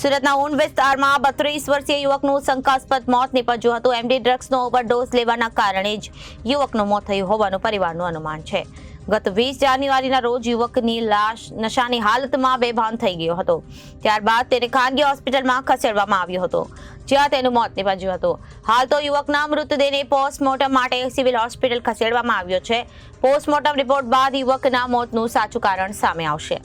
સુરતના ઊન વિસ્તારમાં બત્રીસ વર્ષીય યુવકનું શંકાસ્પદ મોત નીપજ્યું હતું. એમડી ડ્રગ્સનો ઓવરડોઝ લેવાના કારણે જ યુવકનું મોત થયું હોવાનું પરિવારનું અનુમાન છે. ગત વીસ જાન્યુઆરીના રોજ યુવકની લાશ નશાની હાલતમાં બેભાન થઈ ગયો હતો. ત્યારબાદ તેને ખાનગી હોસ્પિટલમાં ખસેડવામાં આવ્યો હતો, જ્યાં તેનું મોત નિપજ્યું હતું. હાલ તો યુવકના મૃતદેહને પોસ્ટમોર્ટમ માટે સિવિલ હોસ્પિટલ ખસેડવામાં આવ્યો છે. પોસ્ટમોર્ટમ રિપોર્ટ બાદ યુવકના મોતનું સાચું કારણ સામે આવશે.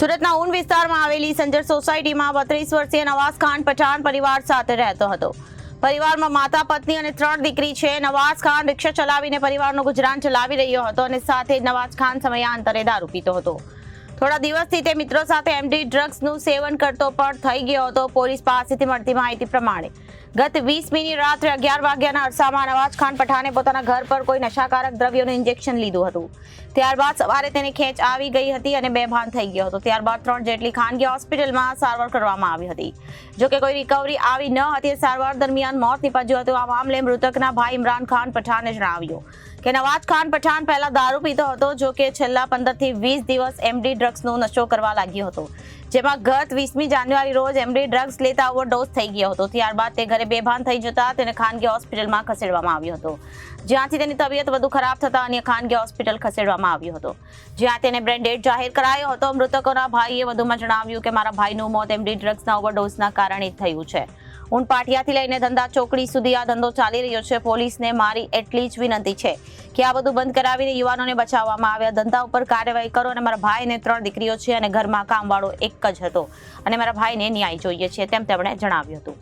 સુરતના ઊન વિસ્તારમાં આવેલી સંજર સોસાયટીમાં બત્રીસ વર્ષીય નવાઝ ખાન પઠાણ પરિવાર સાથે રહેતો હતો. પરિવારમાં માતા, પત્ની અને ત્રણ દીકરી છે. નવાઝ ખાન રિક્ષા ચલાવીને પરિવારનું ગુજરાન ચલાવી રહ્યો હતો અને સાથે નવાઝ ખાન સમયાંતરે દારૂ પીતો હતો. થોડા દિવસથી તે મિત્રો સાથે એમડી ડ્રગ્સનું સેવન કરતો પણ થઈ ગયો હતો. પોલીસ પાસેથી મળતી માહિતી પ્રમાણે ગત વીસમીની રાત્રે અગિયાર વાગ્યાના અરસામાં નવાઝ ખાન પઠાણે પોતાના ઘર પર કોઈ નશાકારક દ્રવ્યોનું ઇન્જેક્શન લીધું હતું. ત્યારબાદ સવારે તેને ખેંચ આવી ગઈ હતી અને બેભાન થઈ ગયો હતો. ત્યારબાદ ત્રણ જેટલી ખાનગી હોસ્પિટલમાં સારવાર કરવામાં આવી હતી. જોકે કોઈ રિકવરી આવી ન હતી સારવાર દરમિયાન મોત નીપજ્યું હતું. આ મામલે મૃતકના ભાઈ ઇમરાન ખાન પઠાણે જણાવ્યું કે નવાજ ખાન પઠાણ પહેલા દારૂ પીતો હતો, જો કે છેલ્લા પંદરથી વીસ દિવસ એમડી ડ્રગ્સનો નશો કરવા લાગ્યો હતો. જેમાં ગત વીસમી જાન્યુઆરી રોજ એમડી ડ્રગ્સ લેતા ઓવરડોઝ થઈ ગયો હતો. ત્યારબાદ તે ઘરે બેભાન થઈ જતા તેને ખાનગી હોસ્પિટલમાં ખસેડવામાં આવ્યો હતો. જ્યાંથી તેની તબિયત વધુ ખરાબ થતા અન્ય ખાનગી હોસ્પિટલ ખસેડવામાં આવ્યો હતો. જ્યાં તેને બ્રેન્ડેડ જાહેર કરાયો હતો. મૃતકોના ભાઈએ વધુમાં જણાવ્યું કે, મારા ભાઈનું મોત એમડી ડ્રગ્સના ઓવરડોઝના કારણે થયું છે. ઊન પાટિયાથી લઈને ધંધા ચોકડી સુધી આ ધંધો ચાલી રહ્યો છે પોલીસને મારી એટલી જ વિનંતી છે કે આ બધું બંધ કરાવીને યુવાનોને બચાવવામાં આવે આ ધંધા ઉપર કાર્યવાહી કરો અને મારા ભાઈને ત્રણ દીકરીઓ છે અને ઘરમાં કામવાળો એક જ હતો અને મારા ભાઈને ન્યાય જોઈએ છે તેમ તેમણે જણાવ્યું હતું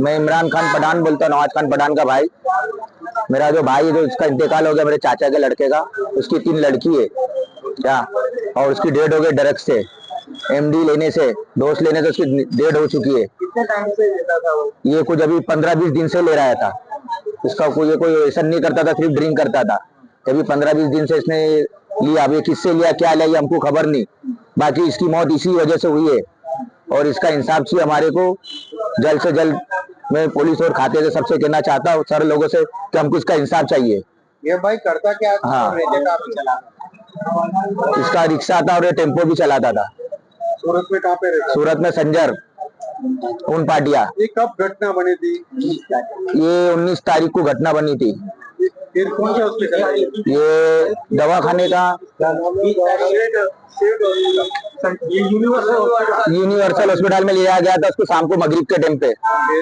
मैं इमरान खान पठान बोलता हूँ नवाज खान पठान का भाई मेरा जो भाई है जो इसका इंतकाल हो गया मेरे चाचा के लड़के का उसकी तीन लड़की है क्या और उसकी डेट हो गई ड्रग्स से एमडी लेने से डोज लेने से उसकी डेट हो चुकी है। कितने टाइम से लेता था वो? ये कुछ अभी पंद्रह बीस दिन से ले रहा था। इसका कोई ये कोई ऐसा नहीं करता था सिर्फ़ ड्रिंक करता था। अभी पंद्रह बीस दिन से इसने लिया अभी किससे लिया क्या लिया हमको खबर नहीं। बाकी इसकी मौत इसी वजह से हुई है। और इसका इंसाफ चाहिए हमारे को। जल्द से जल्द मैं पुलिस और खाते से सबसे कहना चाहता हूँ सर लोगों से कि हमको इसका इंसाफ चाहिए। ये भाई करता क्या हाँ। इसका रिक्शा था और ये टेंपो भी चलाता था। सूरत में कहाँ पे रहता सूरत में संजर उन पाटिया ये कब घटना बनी थी? ये 19 तारीख को घटना बनी थी। फिर कौन से हॉस्पिटल ये दवाखाने का ये यूनिवर्सल यूनिवर्सल हॉस्पिटल में लिया गया था उसको शाम को मगरिब के टाइम पे।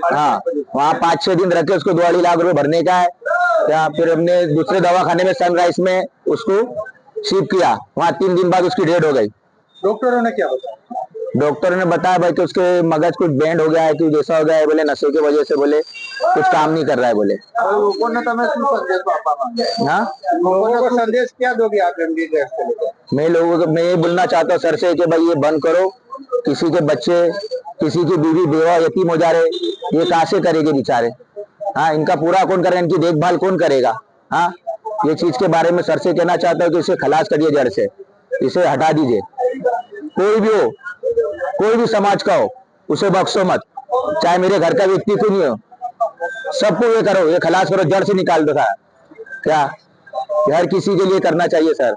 हाँ वहाँ पाँच छह दिन रखे उसको दो अढ़ी लाख रुपए भरने का है। या फिर हमने दूसरे दवाखाने में सनराइज में उसको शिफ्ट किया। वहाँ तीन दिन बाद उसकी डेड हो गई। डॉक्टरों ने क्या बताया? डॉक्टरों ने बताया भाई कि उसके मगज कुछ बैंड हो गया है कि जैसा हो गया है बोले नशे की वजह से बोले कुछ काम नहीं कर रहा है बोले। हाँ? मैं लोगों को मैं ये बोलना चाहता हूँ सर से कि भाई ये बंद करो किसी के बच्चे किसी की बीवी बेवा यतीम हो जा रहे ये कासे करेगी बेचारे? हाँ इनका पूरा कौन करेगा इनकी देखभाल कौन करेगा? हाँ? ये चीज़ के बारे में सर से कहना चाहता हूँ कि इसे खलास करिए जड़ से इसे हटा दीजिए। कोई भी हो, कोई भी समाज का हो, उसे बख्शो मत। चाहे मेरे घर का व्यक्ति क्यों नहीं हो? सबको ये करो, ये खलास करो, जड़ से निकाल दो क्या? हर किसी के लिए करना चाहिए, सर।